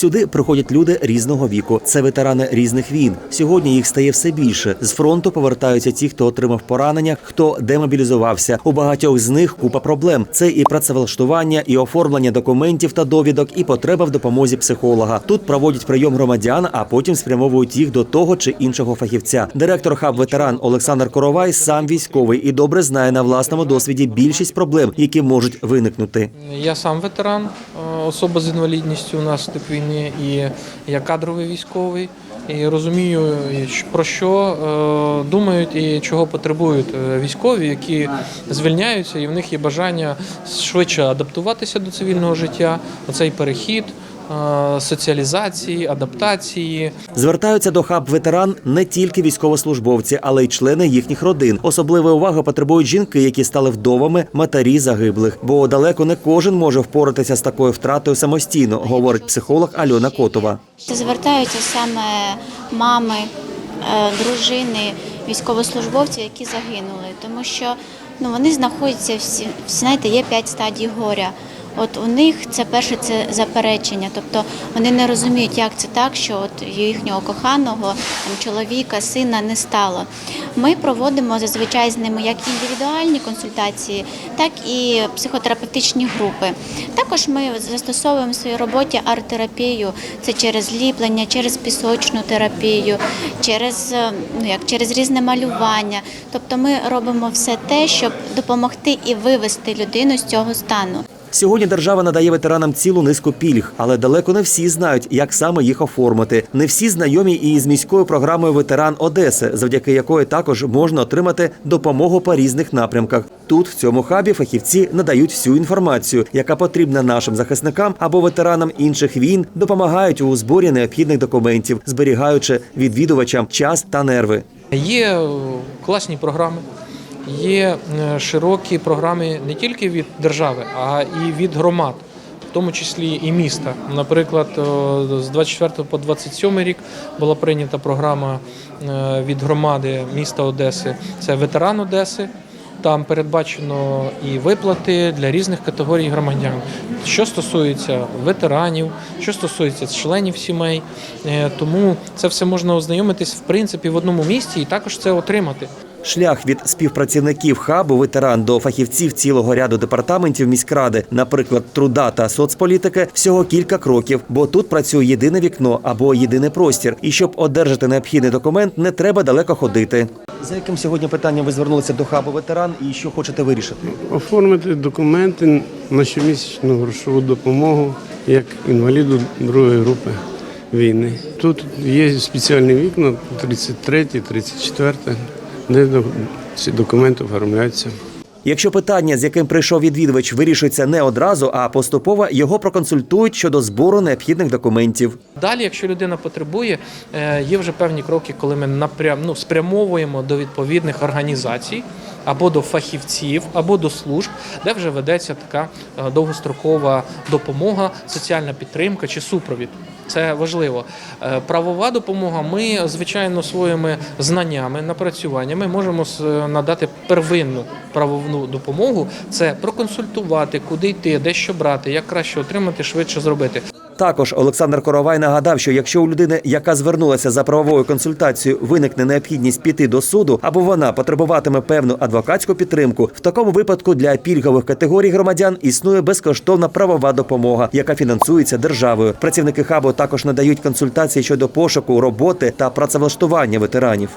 Сюди приходять люди різного віку. Це ветерани різних війн. Сьогодні їх стає все більше. З фронту повертаються ті, хто отримав поранення, хто демобілізувався. У багатьох з них купа проблем. Це і працевлаштування, і оформлення документів та довідок, і потреба в допомозі психолога. Тут проводять прийом громадян, а потім спрямовують їх до того чи іншого фахівця. Директор хаб ветеран Олександр Коровай сам військовий і добре знає на власному досвіді більшість проблем, які можуть виникнути. Я сам ветеран, е, особа з інвалідністю внаслідок війни, і я кадровий військовий. І розумію, про що е, думають і чого потребують е, військові, які звільняються, і в них є бажання швидше адаптуватися до цивільного життя. Оцей перехід, соціалізації, адаптації. Звертаються до хаб ветеран не тільки військовослужбовці, але й члени їхніх родин. Особливої уваги потребують жінки, які стали вдовами, матері загиблих. Бо далеко не кожен може впоратися з такою втратою самостійно, говорить психолог Альона Котова. Звертаються саме мами, е, дружини, військовослужбовців, які загинули, тому що ну, вони знаходяться всі, знаєте, є п'ять стадій горя. От у них це перше це заперечення, тобто вони не розуміють, як це так, що от їхнього коханого там, чоловіка, сина не стало. Ми проводимо зазвичай з ними як індивідуальні консультації, так і психотерапевтичні групи. Також ми застосовуємо в своїй роботі арт-терапію. Це через ліплення, через пісочну терапію, через, е, ну, як, через різне малювання. Тобто ми робимо все те, щоб допомогти і вивести людину з цього стану. Сьогодні держава надає ветеранам цілу низку пільг, але далеко не всі знають, як саме їх оформити. Не всі знайомі і з міською програмою Ветеран Одеси, завдяки якої також можна отримати допомогу по різних напрямках. Тут в цьому хабі фахівці надають всю інформацію, яка потрібна нашим захисникам або ветеранам інших війн, допомагають у зборі необхідних документів, зберігаючи відвідувачам час та нерви. Є класні програми, є е, широкі програми не тільки від держави, а і від громад, в тому числі і міста. Наприклад, з 24 по 27 рік була прийнята програма е, від громади міста Одеси. Це ветеран Одеси. Там передбачено і виплати для різних категорій громадян, що стосується ветеранів, що стосується членів сімей. Е, Тому це все можна ознайомитись в принципі в одному місці і також це отримати. Шлях від співпрацівників хабу ветеран до фахівців цілого ряду департаментів міськради, наприклад, труда та соцполітики, всього кілька кроків, бо тут працює єдине вікно або єдиний простір. І щоб одержати необхідний документ, не треба далеко ходити. За яким сьогодні питанням ви звернулися до хабу ветеран і що хочете вирішити? Оформити документи на щомісячну грошову допомогу як інваліду другої групи війни. Тут є спеціальні вікна 33, 34, де до- ці документи оформляються. Якщо питання, з яким прийшов відвідувач, вирішується не одразу, а поступово його проконсультують щодо збору необхідних документів. Далі, якщо людина потребує, е, є вже певні кроки, коли ми напрям ну, спрямовуємо до відповідних організацій. Або до фахівців, або до служб, де вже ведеться така е, довгострокова допомога, соціальна підтримка чи супровід. Це важливо. Е, Правова допомога. Ми, звичайно, своїми знаннями, напрацюваннями можемо надати первинну правову допомогу. Це проконсультувати, куди йти, де що брати, як краще отримати, швидше зробити. Також Олександр Коровай нагадав, що якщо у людини, яка звернулася за правовою консультацією, виникне необхідність піти до суду, або вона потребуватиме певну адвокатську підтримку, в такому випадку для пільгових категорій громадян існує безкоштовна правова допомога, яка фінансується державою. Працівники хабу також надають консультації щодо пошуку роботи та працевлаштування ветеранів.